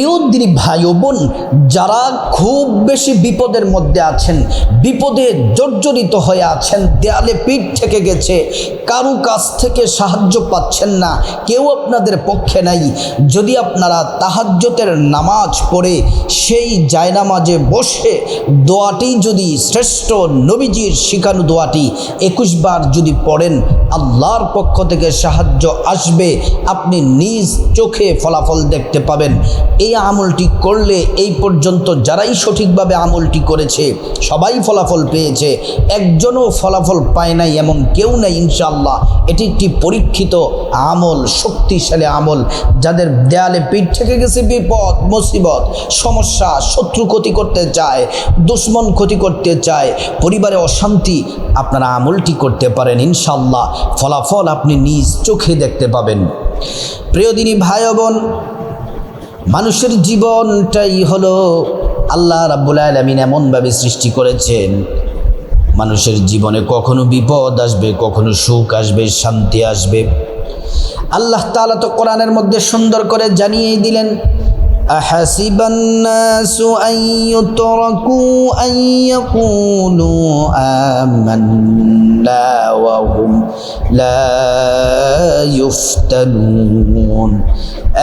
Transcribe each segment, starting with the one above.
প্রিয় দিনী ভাই ও বোন, যারা খুব বেশি বিপদের মধ্যে আছেন, বিপদে জর্জরিত হয়ে আছেন, দেয়ালে পিঠ থেকে গেছে, কারু কাছ থেকে সাহায্য পাচ্ছেন না, কেউ আপনাদের পক্ষে নাই। যদি আপনারা তাহাজ্যতের নামাজ পড়ে, সেই জায়নামাজে বসে দোয়াটি যদি শ্রেষ্ঠ নবীজির শিখানো দোয়াটি একুশ বার যদি পড়েন, আল্লাহর পক্ষ থেকে সাহায্য আসবে, আপনি নিজ চোখে ফলাফল দেখতে পাবেন। এই আমলটি করলে এই পর্যন্ত যারাই সঠিকভাবে আমলটি করেছে, সবাই ফলাফল পেয়েছে। একজনও ফলাফল পায় নাই, এমন কেউ নাই ইনশাল্লাহ এটি একটি পরীক্ষিত আমল, শক্তিশালী আমল। যাদের দেয়ালে পিঠ থেকে গেছে বিপদ, মুসিবত, সমস্যা, শত্রু ক্ষতি করতে চায়, দুশ্মন ক্ষতি করতে চায়, পরিবারে অশান্তি, আপনারা আমলটি করতে পারেন ইনশাল্লাহ ফলাফল আপনি নিজ চোখে দেখতে পাবেন। প্রিয় দিনী ভাই বোন মানুষের জীবনটাই হলো আল্লাহ রাব্বুল আলমিন এমনভাবে সৃষ্টি করেছেন। মানুষের জীবনে কখনো বিপদ আসবে, কখনো সুখ আসবে, শান্তি আসবে। আল্লাহ তালা তো কোরআনের মধ্যে সুন্দর করে জানিয়ে দিলেন أحسب الناس أن يتركوا أن يقولوا آمنا وهم لا يفتنون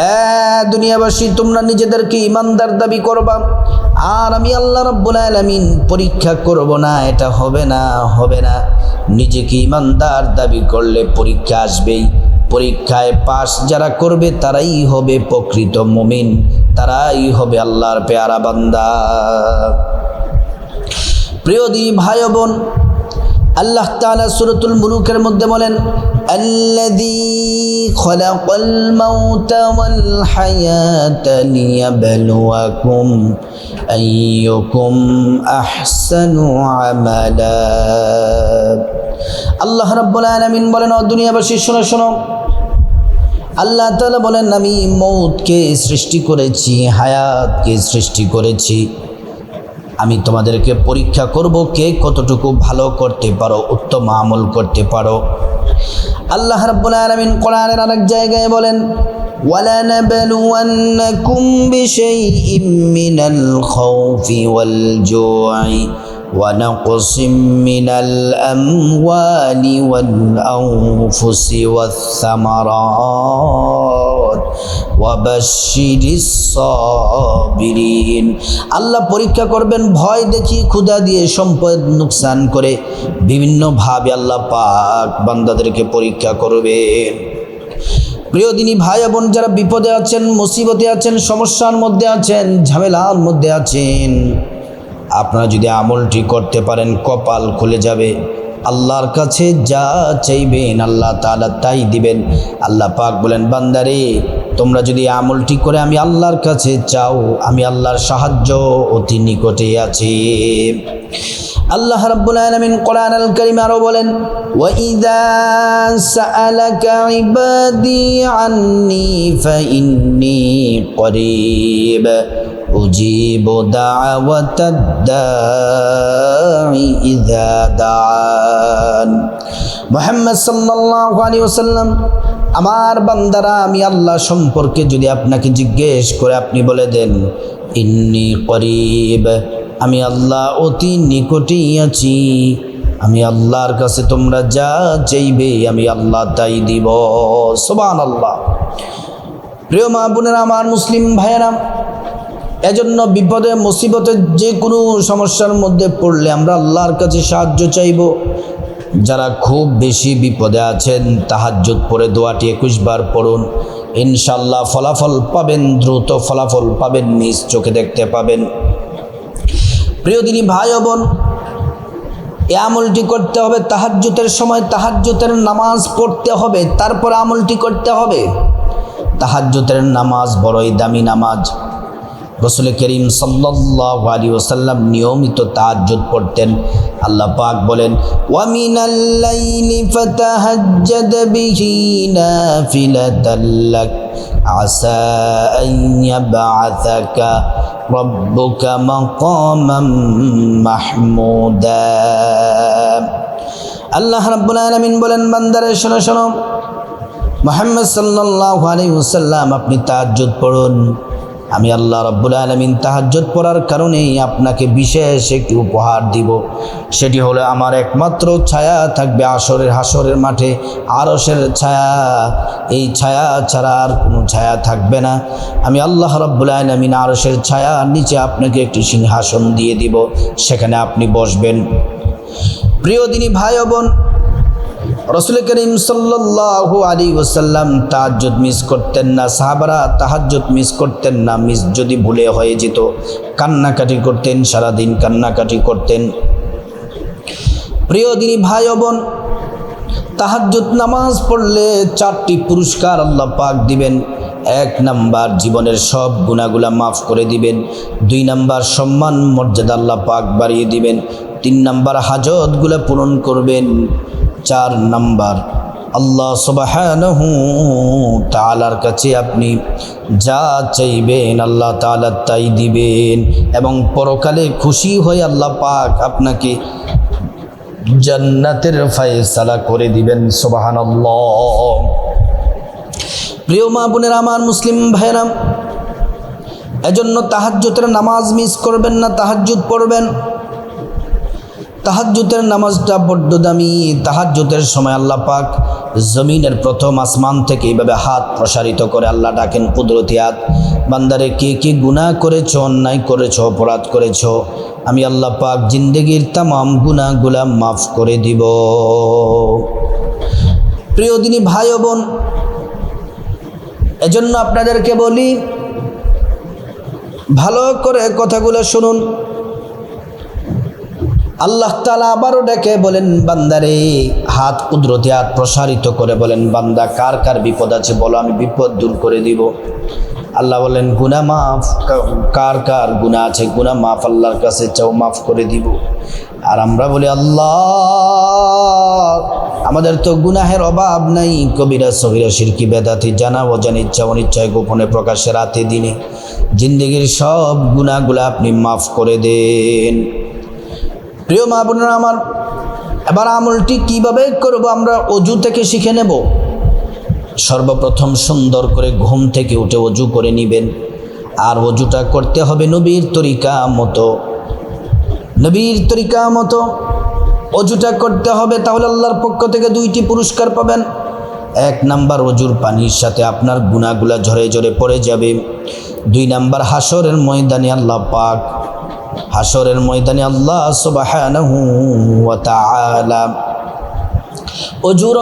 আহ, দুনিয়াবাসী তোমরা নিজেদেরকে ইমানদার দাবি করবা আর আমি আল্লাহ রাব্বুল আলামিন পরীক্ষা করব না এটা হবে না হবে না নিজেকে ইমানদার দাবি করলে পরীক্ষা আসবেই পরীক্ষায় পাশ যারা করবে তারাই হবে প্রকৃত মুমিন, তারাই হবে আল্লাহর পেয়ারা বান্দা। প্রিয় দি ভাই বোন, আল্লাহ তাআলা সূরাতুল মুলুকের মধ্যে বলেন আমালা। আল্লাহ রাব্বুল আলামিন বলেন ও দুনিয়াবাসী শোনো শোনো আল্লাহ তাআলা বলেন আমি মৌতকে সৃষ্টি করেছি হায়াতকে সৃষ্টি করেছি আমি তোমাদেরকে পরীক্ষা করব কে কতটুকু ভালো করতে পারো উত্তম আমল করতে পারো আল্লাহ রাব্বুল আলামিন কোরআনের আরেক জায়গায় বলেন ولنبلونكم بشيء من الخوف والجوع ونقص من الأموال والأنفس والثمرات وبشر الصابرين আল্লাহ পরীক্ষা করবেন ভয় দেখি ক্ষুধা দিয়ে সম্পদ নুকসান করে বিভিন্নভাবে আল্লাহ পাক বান্দাদেরকে পরীক্ষা করবেন প্রিয় দিনী ভাই বোন যারা বিপদে আছেন মুসিবতে আছেন সমস্যার মধ্যে আছেন ঝামেলার মধ্যে আছেন আপনারা যদি আমলটি করতে পারেন, কপাল খুলে যাবে। আল্লাহর কাছে যা চাইবেন, আল্লাহ তালা তাই দিবেন। আল্লাহ পাক বলেন, বান্দারে তোমরা যদি আমলটি করে আমি আল্লাহর কাছে চাও, আমি আল্লাহর সাহায্য অতি নিকটে আছি। আল্লাহ রাব্বুল আলামিন কোরআন আল কারীম আরও বলেন, ওয়া ইযা সাআলাকা ইবাদি আন্নি ফাইন্নি করিব, উজিবু দাওয়াতাদ দাঈ ইযা দাআন। মুহাম্মদ সাল্লাল্লাহু আলাইহি ওয়াসাল্লাম আমার বান্দারা, আমি আল্লাহ সম্পর্কে যদি আপনাকে জিজ্ঞেস করে আপনি বলে দেন, ইন্নি করিব, আমি আল্লাহ অতি নিকটেই আছি। আমি আল্লাহর কাছে তোমরা যা চাইবে, আমি আল্লাহ তাই দিব। সোবান আল্লাহ প্রিয় মা বোনেরা, আমার মুসলিম ভাইয়েরা, এজন্য বিপদে, মুসিবতে যে কোনো সমস্যার মধ্যে পড়লে আমরা আল্লাহর কাছে সাহায্য চাইব। যারা খুব বেশি বিপদে আছেন, তাহাজ্জুদ পড়ে দোয়াটি একুশ বার পড়ুন। ইনশাল্লাহ ফলাফল পাবেন, দ্রুত ফলাফল পাবেন, নিজ চোখে দেখতে পাবেন। প্রিয় দিনী ভাই বোন, এ আমলটি করতে হবে তাহাজ্জুতের সময় তাহাজ্জুতের নামাজ পড়তে হবে, তারপর আমলটি করতে হবে। তাহাজ্জুতের নামাজ বড়ই দামি নামাজ। রসুল করিম সাল্লাল্লাহু আলাইহি ওয়াসাল্লাম নিয়মিত তাহাজ্জুদ পড়তেন। আল্লাহ পাক বলেন আল্লাহ রাব্বুল বলেন, বান্দারে, শোনো শোনো, মোহাম্মদ সাল্লাল্লাহু আলাইহি আপনি তাহাজ্জুদ পড়ুন। আমি আল্লাহ রব্বুল আলমিন তাহাজ্জত পড়ার কারণেই আপনাকে বিশেষ একটি উপহার দিব। সেটি হলো আমার একমাত্র ছায়া থাকবে আসরের হাসরের মাঠে আরসের ছায়া। এই ছায়া ছাড়া আর কোনো ছায়া থাকবে না। আমি আল্লাহ রব্বুল আলমিন আরসের ছায়ার নিচে আপনাকে একটি সিংহাসন দিয়ে দিব, সেখানে আপনি বসবেন। প্রিয় দিনী ভাই বোন রসুল করিম সাল্লাল্লাহু আলী ওসাল্লাম তাহাজ্জুদ মিস করতেন না, সাহাবারা তাহাজ্জুদ মিস করতেন না, মিস যদি ভুলে হয়ে যেত, কান্নাকাটি করতেন, সারাদিন কান্নাকাটি করতেন। প্রিয় দিনী ভাই বোন, তাহাজ্জুদ নামাজ পড়লে চারটি পুরস্কার আল্লাহ পাক দিবেন। এক নাম্বার জীবনের সব গুণাগুলা মাফ করে দিবেন। দুই নাম্বার সম্মান, মর্যাদা আল্লাহ পাক বাড়িয়ে দিবেন। তিন নাম্বার হাজতগুলা পূরণ করবেন। চার নাম্বার। আল্লাহ সুবাহানহু তালার কাছে আপনি যা চাইবেন আল্লাহ তালা তাই দিবেন এবং পরকালে খুশি হয়ে আল্লাহ পাক আপনাকে জান্নাতের ফায়সালা করে দিবেন সুবাহান প্রিয় মা বোনের, আমার মুসলিম ভাইরাম এজন্য তাহাজ্জুতের নামাজ মিস করবেন না, তাহাজ্জুদ পড়বেন। তাহাজ্জুতের নামাজটা বড্ড দামি। তাহাজ্জুতের সময় আল্লাহ পাক জমিনের প্রথম আসমান থেকে এইভাবে হাত প্রসারিত করে আল্লাহ ডাকেন, কুদরতি হাত বান্দারে, কে কে গুনাহ করেছ, অন্যায় করেছ, অপরাধ করেছ? আমি আল্লাহ পাক জিন্দগির তামাম গুনাহগুলা মাফ করে দিব। প্রিয় দিনী ভাই বোন, এজন্য আপনাদেরকে বলি, ভালো করে কথাগুলো শুনুন। আল্লাহ তালা আবারও ডেকে বলেন, বান্দারে, হাত কুদরতি হাত প্রসারিত করে বলেন, বান্দা, কার কার বিপদ আছে বলো, আমি বিপদ দূর করে দিব। আল্লাহ বলেন গুনা মাফ, কার কার গুণা আছে? গুনা মাফ আল্লাহর কাছে চাও, মাফ করে দিব। আর আমরা বলি, আল্লাহ, আমাদের তো গুনাহের অভাব নাই, কবিরা সহিরা সিরকি বেদাতি, জানা অজান ইচ্ছা অনিচ্ছায় গোপনে প্রকাশে রাতে দিনে, জিন্দগির সব গুণাগুলা আপনি মাফ করে দেন। প্রিয় মা বোনেরা আমার, এবার আমলটি কীভাবে করব আমরা অজু থেকে শিখে নেব? সর্বপ্রথম সুন্দর করে ঘুম থেকে উঠে অজু করে নেবেন। আর অজুটা করতে হবে নবীর তরিকা মতো। নবীর তরিকা মতো অজুটা করতে হবে, তাহলে আল্লাহর পক্ষ থেকে দুইটি পুরস্কার পাবেন। এক নাম্বার অজুর পানির সাথে আপনার গুণাগুলা ঝরে ঝরে পড়ে যাবে। দুই নাম্বার হাসরের ময়দানে আল্লাহ পাক হাসরের ময়দানে আল্লাহ সুবহানাহু ওয়া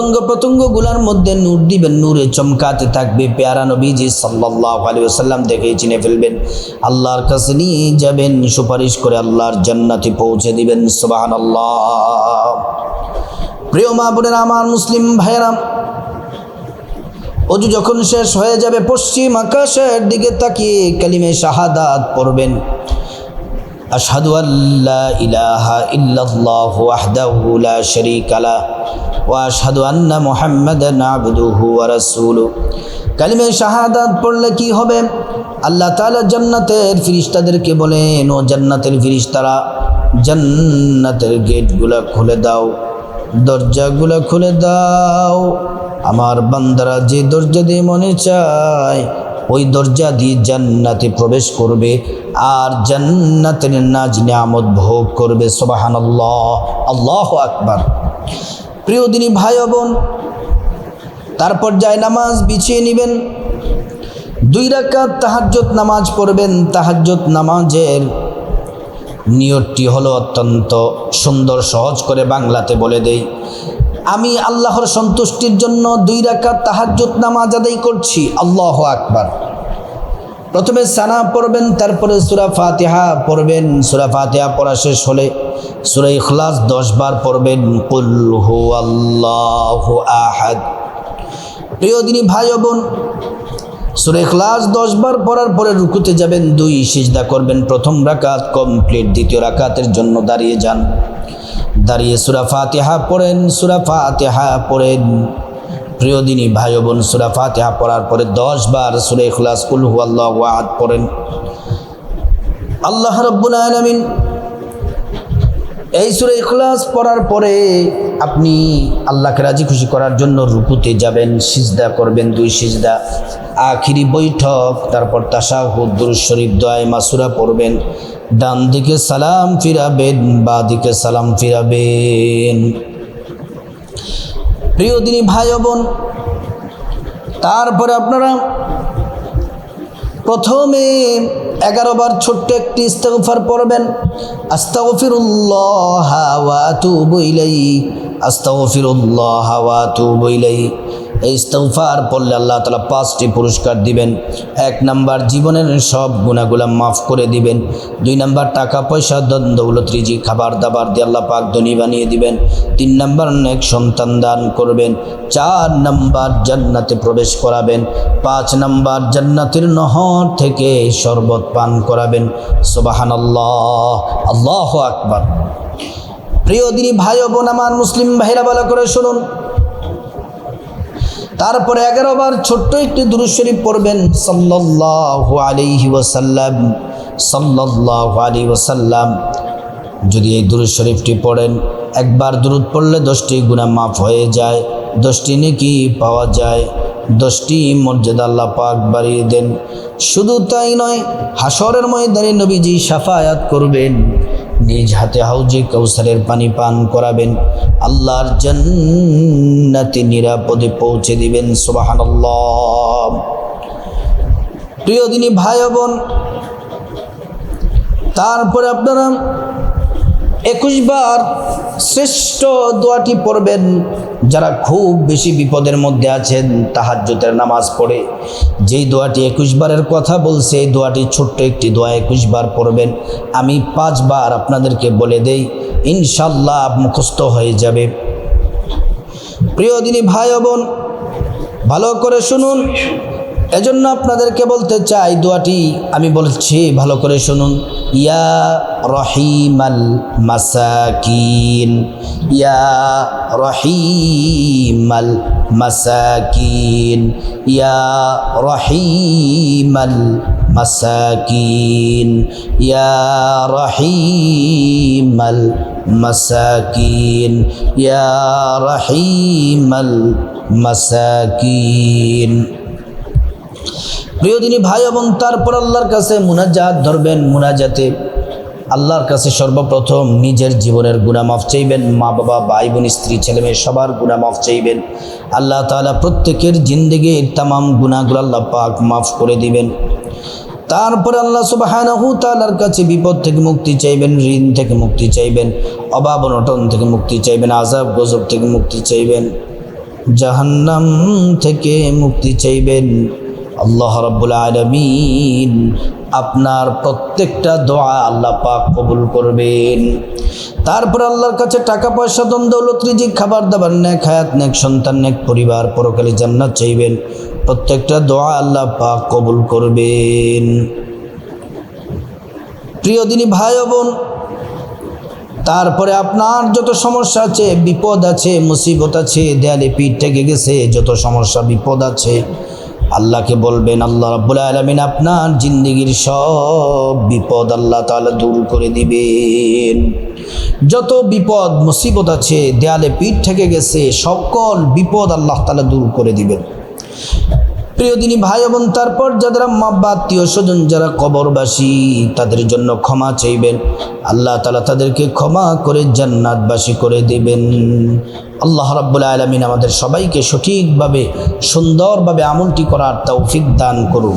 অঙ্গ প্রত্যঙ্গগুলোর মধ্যে নূর দিবেন, নূরে চমকাতে থাকবে। পেয়ারা নবীজি সাল্লাল্লাহু আলাইহি ওয়াসাল্লাম দেখেই চিনে ফেলবেন। আল্লাহর কাছে নিয়ে যাবেন, সুপারিশ করে আল্লাহর জান্নাতে পৌঁছে দিবেন, সুবহানাল্লাহ। প্রিয় মা বোনেরা, আমার মুসলিম ভাইয়েরা, অজু যখন শেষ হয়ে যাবে, পশ্চিম আকাশের দিকে তাকিয়ে কালিমে শাহাদাত পড়বেন। أشهد أن لا إله إلا الله وحده لا شريك له وأشهد أن محمدا عبده ورسوله কালিমে শাহাদাত পড়লে কি হবে? আল্লাহ তালা জান্নাতের ফিরিস্তাদেরকে বলেন, ও জান্নাতের ফিরিস্তারা, জান্নাতের গেটগুলো খুলে দাও, দরজাগুলো খুলে দাও। আমার বান্দারা যে দরজা দিয়ে মনে চায়, ওই দরজা দিয়ে জান্নাতে প্রবেশ করবে। আর জান্নাতের নাজ নিয়ামত ভোগ করবে সোবাহান আল্লাহ আল্লাহ আকবার। প্রিয় দিনী ভাই বোন, তারপর যায় নামাজ বিছিয়ে নেবেন। দুই রাকাত তাহাজ্জত নামাজ পড়বেন। তাহাজ্জত নামাজের নিয়তটি হলো অত্যন্ত সুন্দর, সহজ করে বাংলাতে বলে দেই। আমি আল্লাহর সন্তুষ্টির জন্য দুই রাকাত তাহাজ্জুদ নামাজ আদায় করছি। আল্লাহ আকবার। প্রথমে সানা পড়বেন, তারপরে সুরা ফাতিহা পড়বেন। সুরা ফাতিহা পড়া শেষ হলে সুরা ইখলাস দশ বার পড়বেন। আহাদ। প্রিয় দিনী ভাই বোন, সুরে ক্লাস দশ বার পড়ার পরে রুকুতে যাবেন, দুই সিজদা করবেন। প্রথম রাকাত কমপ্লিট, দ্বিতীয় রাকাতের জন্য দাঁড়িয়ে যান। দাঁড়িয়ে সুরা ফাতেহা পড়েন, সুরা ফাতেহা পড়েন। প্রিয় দিনী ভাই বোন সুরা ফাতেহা পড়ার পরে দশ বার সুরে খুলাস কুল আল্লাহ ওয়াদ পড়েন। আল্লাহ রব্বুল আলমিন এই সুরে ইখলাস পড়ার পরে আপনি আল্লাহকে রাজি খুশি করার জন্য রুকুতে যাবেন, সিজদা করবেন, দুই সিজদা। আখিরি বৈঠক, তারপর তাসাহুদ দুরুদ শরীফ দোয়ায় মাসুরা পড়বেন। ডান দিকে সালাম ফিরাবেন, বা দিকে সালাম ফিরাবেন। প্রিয় দিনী ভাই বোন, তারপরে আপনারা প্রথমে এগারো বার ছোট্ট একটি ইস্তগফার পড়বেন। আস্তাগফিরুল্লাহ ওয়া আতুবু ইলাইহি, আস্তাগফিরুল্লাহ ওয়া আতুবু ইলাইহি। এই ইস্তেগফার পড়লে আল্লাহ তাআলা পাঁচটি পুরস্কার দিবেন। এক নাম্বার, জীবনের সব গুণাগুলা মাফ করে দিবেন। দুই নাম্বার, টাকা, পয়সা দৌলত রিজি, খাবার দাবার দিয়ে আল্লাহ পাক ধনী বানিয়ে দিবেন। তিন নাম্বার নেক সন্তান দান করবেন। চার নাম্বার, জান্নাতে প্রবেশ করাবেন। পাঁচ নাম্বার, জান্নাতের নহর থেকে শরবত পান করাবেন। সোবাহান আল্লাহ আল্লাহ আকবার। প্রিয় দিনী ভাই বোন, আমার মুসলিম ভাইরা বলা করে শুনুন তারপরে এগারো বার ছোট্ট একটি দুরুদ শরীফ পড়বেন, সাল্লাল্লাহু আলাইহি ওয়াসাল্লাম, সাল্লাল্লাহু আলাইহি ওয়াসাল্লাম। যদি এই দুরুদ শরীফটি পড়েন, একবার দুরুদ পড়লে দশটি গুণা মাফ হয়ে যায়, দশটি নেকি পাওয়া যায়, দশটি মর্যাদা আল্লাহ পাক বাড়িয়ে দেন। শুধু তাই নয় হাসরের ময়দানে নবীজি সাফায়াত করবেন। নিজ হাতে হাউজে কৌসারের পানি পান করাবেন। আল্লাহর জান্নাতে নিরাপদে পৌঁছে দিবেন সুবাহান প্রিয় দিনী ভাই বোন, তারপরে আপনারা একুশ বার শ্রেষ্ঠ দোয়াটি পড়বেন। যারা খুব বেশি বিপদের মধ্যে আছেন, তাহাজ্জুদের নামাজ পড়ে। যেই দোয়াটি একুশ বারের কথা বলছে, এই দোয়াটি ছোট্ট একটি দোয়া একুশ বার পড়বেন। আমি পাঁচবার আপনাদেরকে বলে দেই, ইনশাল্লাহ মুখস্থ হয়ে যাবে। প্রিয় দিনী ভাই বোন, ভালো করে শুনুন। এজন্য আপনাদেরকে বলতে চাই দোয়াটি আমি বলছি, ভালো করে শুনুন। ইয়া রহিমাল মাসাকিন, ইয়া রহিমাল মাসাকিন, ইয়া রহিমাল মাসাকিন, ইয়া রহিমাল মাসাকিন, ইয়া রহিমাল মাসাকিন। প্রিয় দিনী ভাই এবং তারপর আল্লাহর কাছে মুনাজাত ধরবেন, মুনাজাতে আল্লাহর কাছে সর্বপ্রথম নিজের জীবনের গুণামাফ চাইবেন। মা, বাবা, ভাই, বোন, স্ত্রী, ছেলে মেয়ে সবার গুণামাফ চাইবেন। আল্লাহ তাআলা প্রত্যেকের জিন্দগির তামাম গুণাগুলো আল্লাহ পাক মাফ করে দিবেন। তারপরে আল্লাহ সুবাহানাহু তাআলার কাছে বিপদ থেকে মুক্তি চাইবেন, ঋণ থেকে মুক্তি চাইবেন, অভাব অনটন থেকে মুক্তি চাইবেন আজাব গজব থেকে মুক্তি চাইবেন, জাহান্নাম থেকে মুক্তি চাইবেন। আল্লাহ রাব্বুল আলামিন আপনার প্রত্যেকটা দোয়া আল্লাহ পাক কবুল করবেন। তারপর আল্লাহর কাছে টাকা পয়সা দন দৌলত, রিজিক, খাবার দাবার, নেক হায়াত, নেক সন্তান, নেক পরিবার পরকালে জান্নাত চাইবেন। প্রত্যেকটা দোয়া আল্লাহ পাক কবুল করবেন। প্রিয় দিনী ভাই বোন, তারপরে আপনার যত সমস্যা আছে, বিপদ আছে, মুসিবত আছে, দেয়ালে পিঠ থেকে গেছে, যত সমস্যা, বিপদ আছে আল্লাহকে বলবেন, আল্লাহ রাব্বুল আলামিন আপনার জিন্দগির সব বিপদ আল্লাহ তাআলা দূর করে দিবেন। যত বিপদ, মুসিবত আছে, দেয়ালে পিঠ থেকে গেছে, সকল বিপদ আল্লাহ তাআলা দূর করে দিবেন। প্রিয় দিনী ভাই বোন, তারপর যারা মাব্বা আত্মীয় স্বজন যারা কবরবাসী, তাদের জন্য ক্ষমা চাইবেন। আল্লাহ তালা তাদেরকে ক্ষমা করে জান্নাতবাসী করে দেবেন। আল্লাহ রাব্বুল আলমিন আমাদের সবাইকে সঠিকভাবে সুন্দরভাবে আমলটি করার তৌফিক দান করুন।